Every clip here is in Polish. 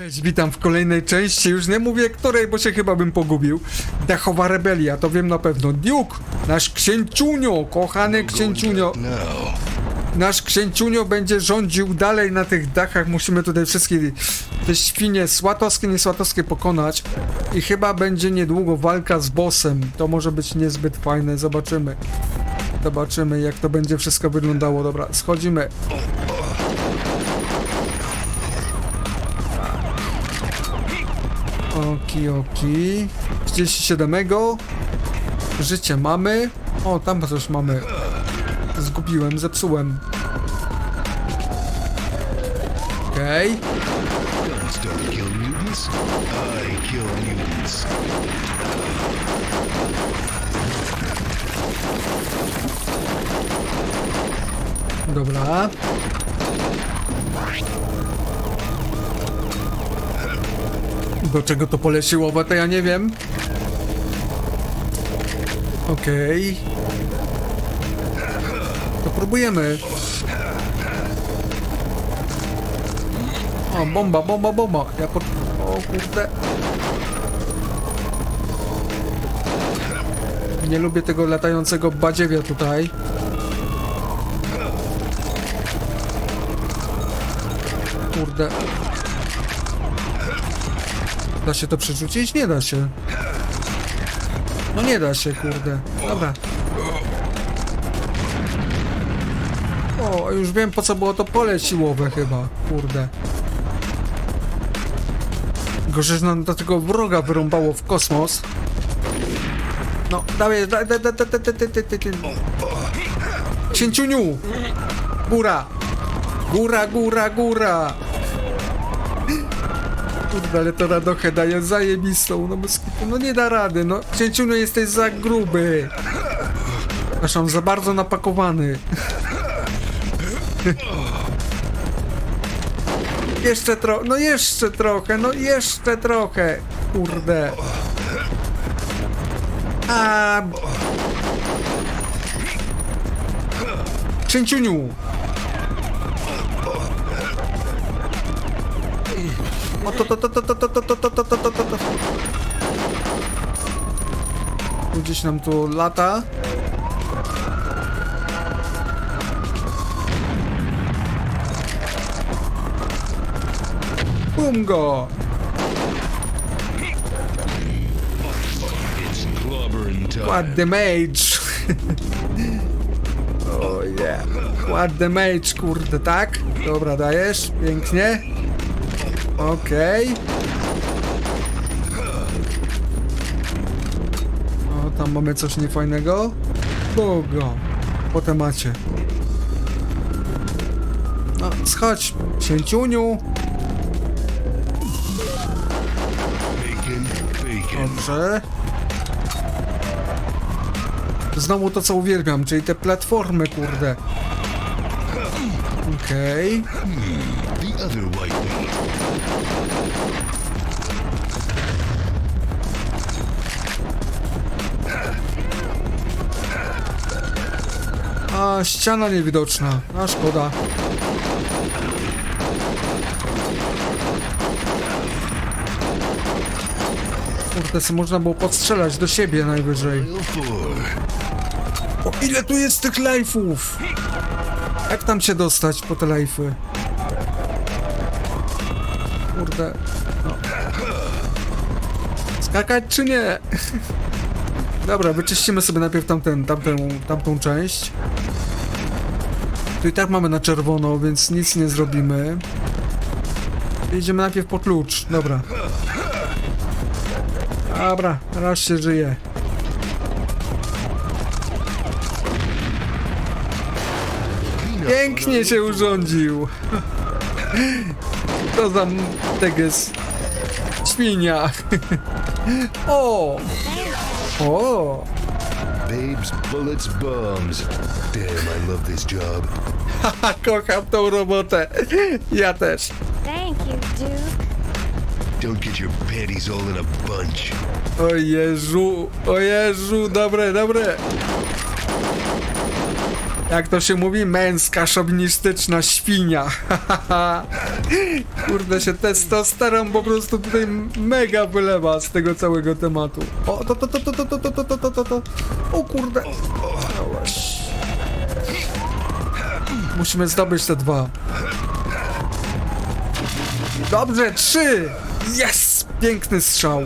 Cześć, witam w kolejnej części, już nie mówię której, bo się chyba bym pogubił. Dachowa rebelia, to wiem na pewno. Duke, nasz księciunio, kochany księciunio. No. Nasz księciunio będzie rządził dalej na tych dachach. Musimy tutaj wszystkie te świnie słatowskie, niesłatowskie pokonać. I chyba będzie niedługo walka z bossem. To może być niezbyt fajne, zobaczymy. Zobaczymy jak to będzie wszystko wyglądało. Dobra, schodzimy. Oki, oki. 37. Życie mamy. O, tam coś mamy. Zgubiłem, zepsułem. Okej. Mutants. Dobra. Do czego to pole siłowe, to ja nie wiem. Okej. To próbujemy. O, bomba, bomba, bomba. Ja po... O kurde. Nie lubię tego latającego badziewia tutaj. Kurde. Da się to przerzucić? Nie da się. No nie da się, kurde. Dobra. O, już wiem po co było to pole siłowe chyba, kurde. Gorzej, że nam do tego wroga wyrąbało w kosmos. No, dawaj, dawaj, dawaj, dawaj, dawaj. Księciuniu! Góra! Góra, góra, góra! Kurde, ale to radochę daje zajebistą, no bez kitu. no nie da rady, no. Księciuniu, jesteś za gruby. Zresztą za bardzo napakowany. jeszcze trochę, no jeszcze trochę, no jeszcze trochę. Kurde. A... Księciuniu! O to to to to to to to to to to to to to Tu Gdzieś nam tu lata. Bum go! What the mage! oh yeah. What the mage, kurde, tak? Dobra, dajesz. Pięknie. Okej. O, tam mamy coś niefajnego. Bogo. Po temacie. No, schodź, księciuniu. Dobrze. Znowu to, co uwielbiam, czyli te platformy, kurde. Okej. The other white meat. A, ściana niewidoczna. A, szkoda. Kurde, co można było podstrzelać do siebie najwyżej. O, ile tu jest tych life'ów? Jak tam się dostać po te life'y? Kurde. No. Skakać czy nie? Dobra, wyczyścimy sobie najpierw tamten, tamtą, tamtą część. Tu i tak mamy na czerwono, więc nic nie zrobimy. Idziemy najpierw po klucz. Dobra. Dobra, raz się żyje. Pięknie się urządził. To za teges. Świnia. O! O! Babes, bullets, bombs. Damn, I love this job. Haha, kocham tą robotę. Ja też. Thank you, Duke. Don't get your panties all in a bunch. O Jezu, o Jezu, dobre, dobre. Jak to się mówi? Męska, szowinistyczna świnia. Kurde się testosteron po prostu tutaj mega wylewa z tego całego tematu. O, to, to, to, to, to, to, to, to, to, to, to. O kurde. Musimy zdobyć te dwa. Dobrze, trzy! Yes! Piękny strzał.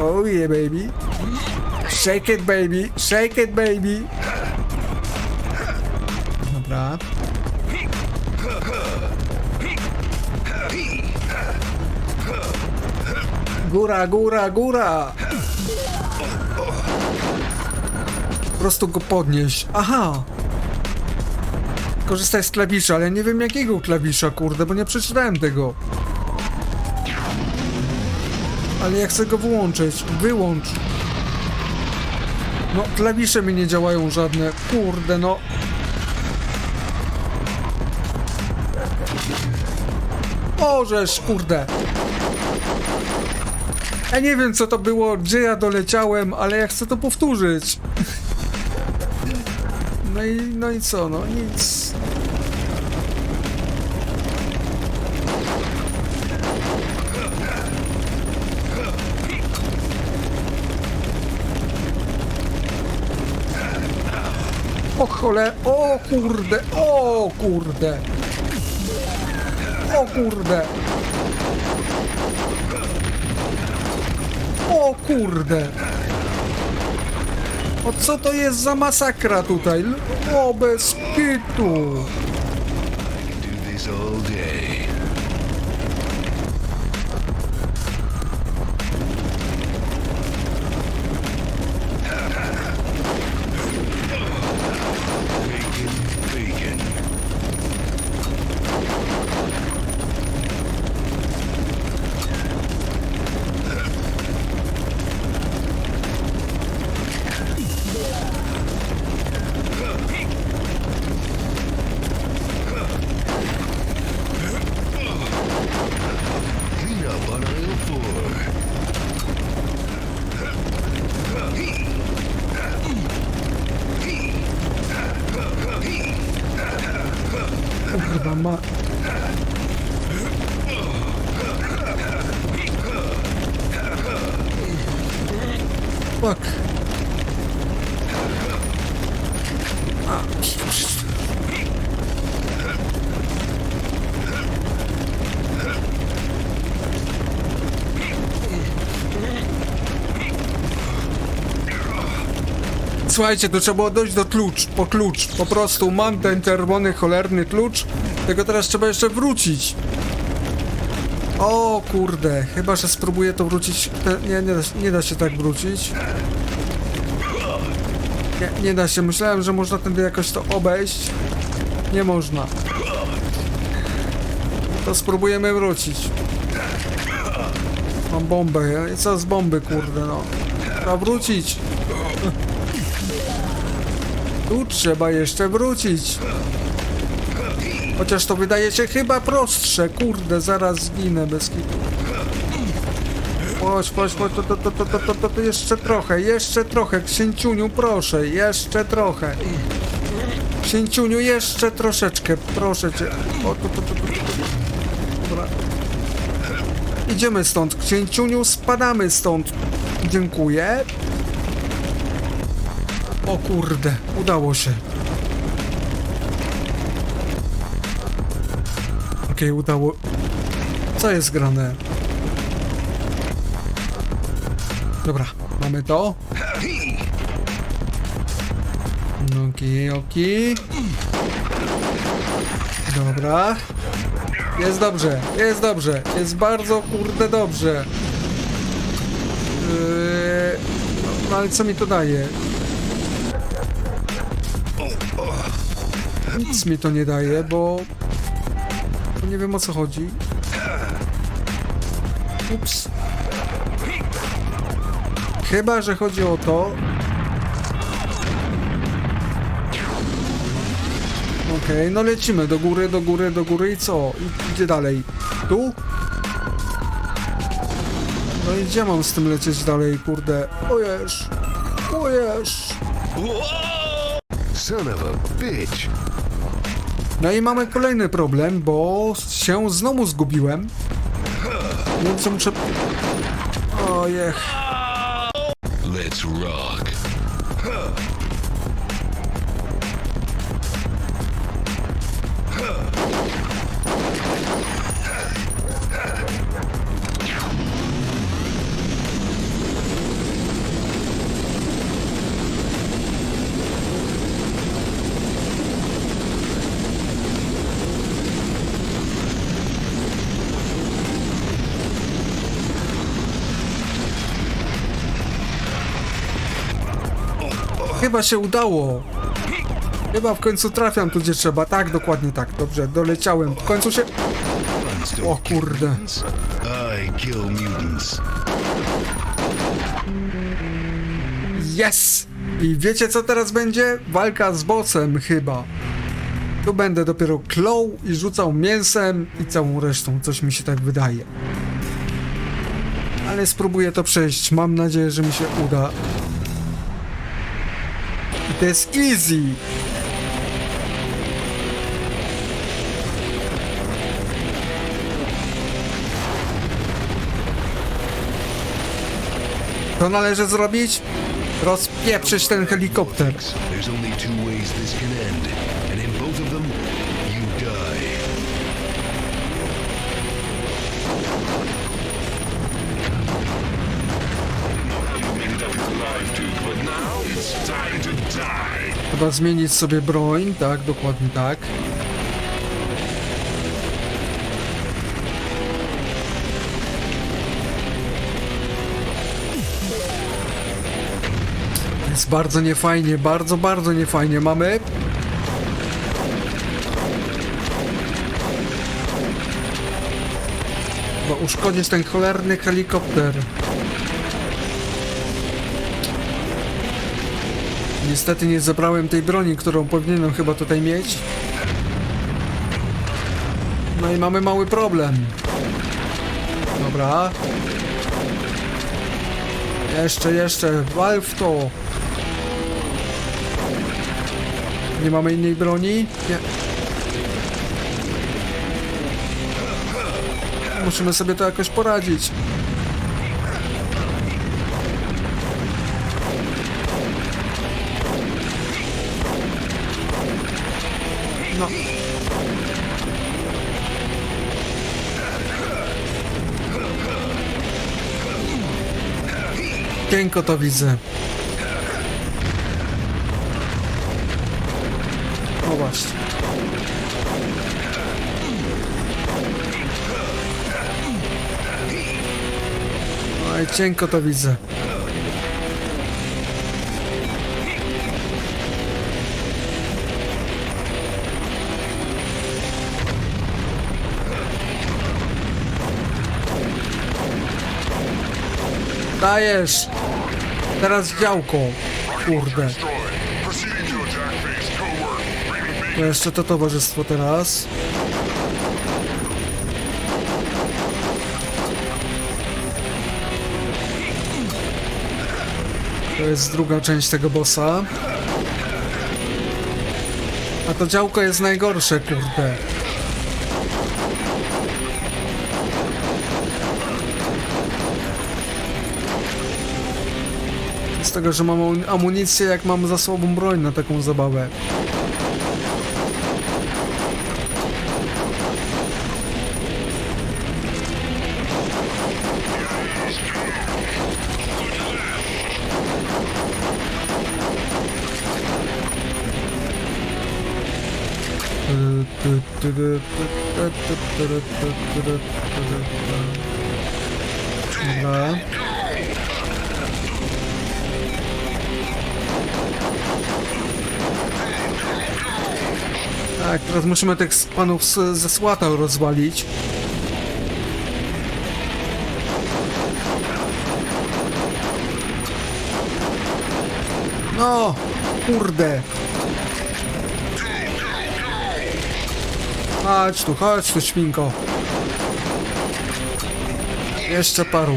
Oh yeah, baby. Shake it, baby. Shake it, baby. Dobra. Góra, góra, góra! Po prostu go podnieść. Aha! Korzystaj z klawisza, ale nie wiem jakiego klawisza, kurde, bo nie przeczytałem tego. Ale ja chcę go wyłączyć. Wyłącz. No, klawisze mi nie działają żadne. Kurde, no. Ożeż, kurde. Ja nie wiem, co to było, gdzie ja doleciałem, ale ja chcę to powtórzyć. No i, no i co, no nic. O chole, o kurde, o kurde. O kurde. O kurde. O co to jest za masakra tutaj? O bez kitu. ama Słuchajcie, to trzeba było dojść do klucz, po klucz. Po prostu mam ten czerwony, cholerny klucz. Tylko teraz trzeba jeszcze wrócić. O kurde, chyba, że spróbuję to wrócić. Nie, nie da, nie da się tak wrócić. Nie, nie da się. Myślałem, że można tędy jakoś to obejść. Nie można. To spróbujemy wrócić. Mam bombę. Co z bomby, kurde, no. Trzeba wrócić. Tu trzeba jeszcze wrócić. Chociaż to wydaje się chyba prostsze. Kurde, zaraz zginę bez kitu. Chodź, chodź, chodź, to, to, to, to, to, to, to, jeszcze trochę, jeszcze trochę, księciuniu, proszę, jeszcze trochę. Księciuniu, jeszcze troszeczkę, proszę cię. O, to, to, to, to, to. Dobra. Idziemy stąd, księciuniu, spadamy stąd. Dziękuję. O kurde, udało się. Okej, udało. Co jest grane? Dobra, mamy to. Okej, okej. Dobra. Jest dobrze, jest dobrze, jest bardzo kurde dobrze. Yy, no ale co mi to daje? Nic mi to nie daje, bo... bo nie wiem o co chodzi. Ups. Chyba, że chodzi o to... Okej, no lecimy do góry, do góry, do góry i co? I dalej? Tu? No i gdzie mam z tym lecieć dalej, kurde? Ojesz! Ojesz! Son of a bitch. No i mamy kolejny problem, bo się znowu zgubiłem. Więc muszę... Ojej. Let's rock. Chyba się udało. Chyba w końcu trafiam tu, gdzie trzeba. Tak, dokładnie tak. Dobrze, doleciałem. W końcu się... O kurde. Yes! I wiecie co teraz będzie? Walka z bossem chyba. Tu będę dopiero klął i rzucał mięsem i całą resztą. Coś mi się tak wydaje. Ale spróbuję to przejść. Mam nadzieję, że mi się uda. I to jest easy. To należy zrobić? Rozpieprzyć ten helikopter. Chyba zmienić sobie broń, tak, dokładnie tak. Jest bardzo niefajnie, bardzo, bardzo niefajnie. Mamy uszkodzić ten cholerny helikopter. Niestety nie zabrałem tej broni, którą powinienem chyba tutaj mieć. No i mamy mały problem. Dobra. Jeszcze, jeszcze, wal w to. Nie mamy innej broni? Nie. Musimy sobie to jakoś poradzić. Cienko to widzę. O właśnie. Oj, cienko to widzę. Dajesz! Teraz działko. Kurde. To jeszcze to towarzystwo teraz. To jest druga część tego bossa. A to działko jest najgorsze, kurde. Tego, że mam amun- amunicję, jak mam za słabą broń na taką zabawę. Dobra. Tak, teraz musimy tych panów z, ze słata rozwalić. No, kurde. Chodź tu, chodź tu, świnko. Jeszcze paru.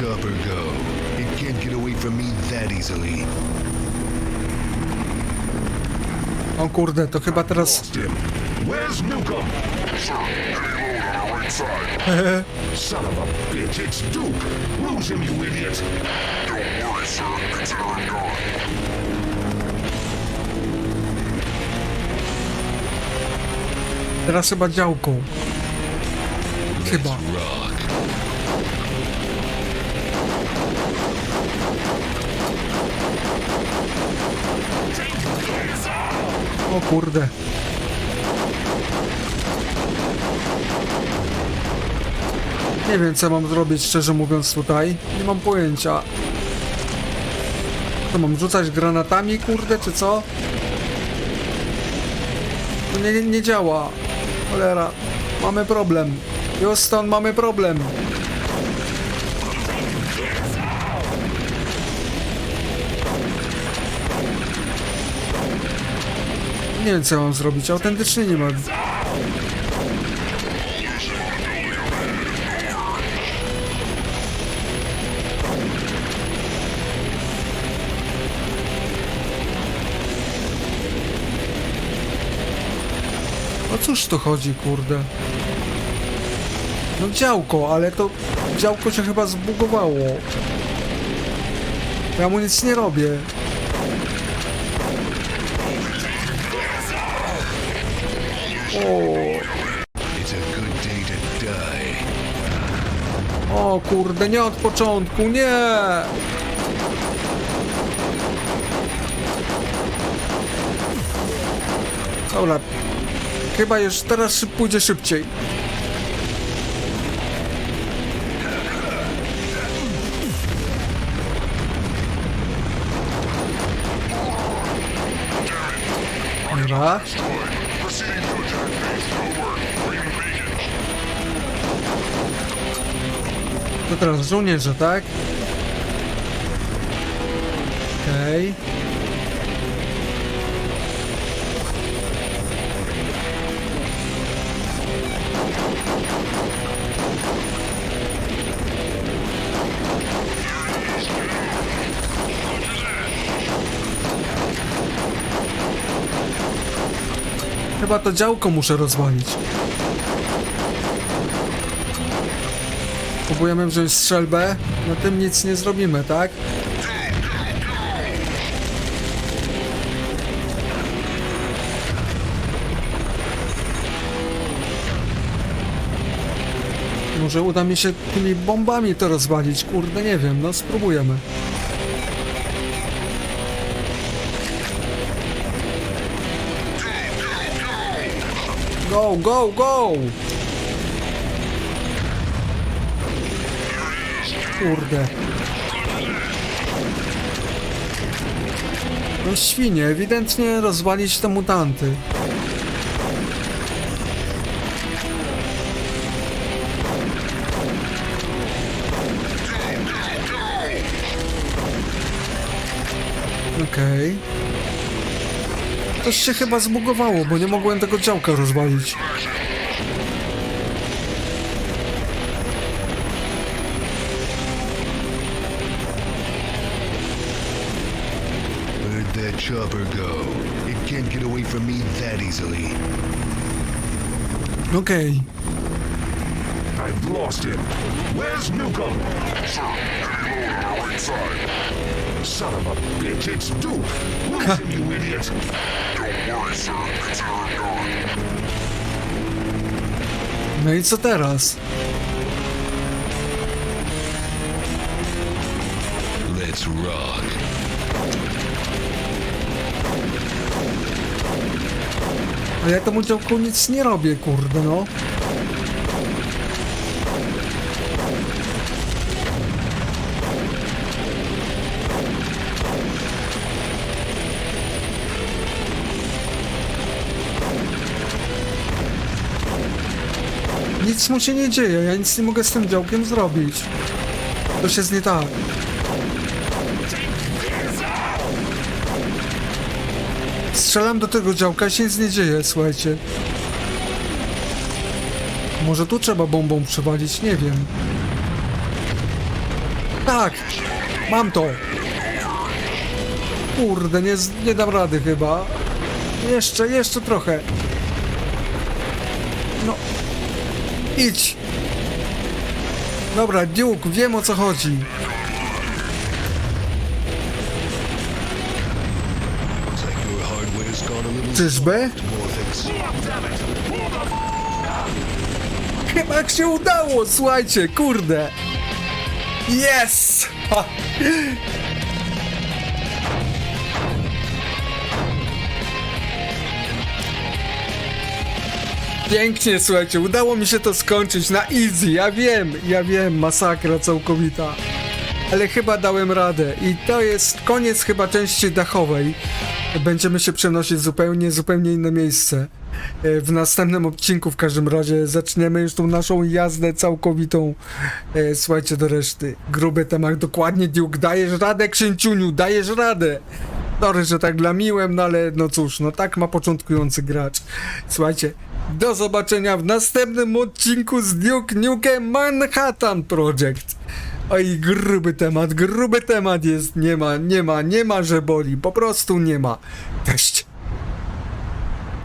Go. It can't get away from me that easily. O kurde, to chyba teraz... Where's Newcomb? Sir, heavy load on our right side. Son of a bitch, it's Duke. Lose him, you idiot. Don't worry, sir. Consider him gone. Teraz chyba działką. Chyba. O kurde. Nie wiem co mam zrobić szczerze mówiąc tutaj. Nie mam pojęcia. To mam rzucać granatami kurde czy co? To nie, nie, działa. Cholera. Mamy problem. Houston mamy problem. Nie wiem co mam zrobić, autentycznie nie mam. O cóż to chodzi, kurde? No działko, ale to działko się chyba zbugowało. Ja mu nic nie robię. O, kurde, nie od początku, nie! Dobra, chyba już teraz pójdzie szybciej. Dobra. Teraz żołnierze, tak? Okej. Chyba to działko muszę rozwalić. Próbujemy wziąć strzelbę, na tym nic nie zrobimy, tak? Może uda mi się tymi bombami to rozwalić, kurde, nie wiem, no spróbujemy. Go, go, go! Kurde. No świnie, ewidentnie rozwalić te mutanty. Okej. Coś się chyba zbugowało, bo nie mogłem tego działka rozwalić. Chopper go? It can't get away from me that easily. Okay. I've lost him. Where's Newcomb? Sir, heavy our right. Son of a bitch, it's Duke. Lose him, you idiot. Don't worry, sir. Consider him gone. No i co teraz? Let's rock. A ja temu działku nic nie robię, kurde, no. Nic mu się nie dzieje, ja nic nie mogę z tym działkiem zrobić. To jest nie tak. Strzelam do tego działka i się nic nie dzieje, słuchajcie. Może tu trzeba bombą przewalić, nie wiem. Tak! Mam to! Kurde, nie, nie dam rady chyba. Jeszcze, jeszcze trochę. No. Idź! Dobra, Duke, wiem o co chodzi. Czyżby? Chyba się udało, słuchajcie, kurde. Yes! Ha. Pięknie, słuchajcie, udało mi się to skończyć na easy, ja wiem, ja wiem, masakra całkowita. Ale chyba dałem radę i to jest koniec chyba części dachowej. Będziemy się przenosić zupełnie, zupełnie inne miejsce. E, W następnym odcinku w każdym razie zaczniemy już tą naszą jazdę całkowitą. E, Słuchajcie do reszty. Gruby temat, dokładnie Duke, dajesz radę księciuniu, dajesz radę. Sorry, że tak lamiłem, no ale no cóż, no tak ma początkujący gracz. Słuchajcie, do zobaczenia w następnym odcinku z Duke Nukem Manhattan Project. Oj, gruby temat, gruby temat jest, nie ma, nie ma, nie ma, że boli, po prostu nie ma. Cześć.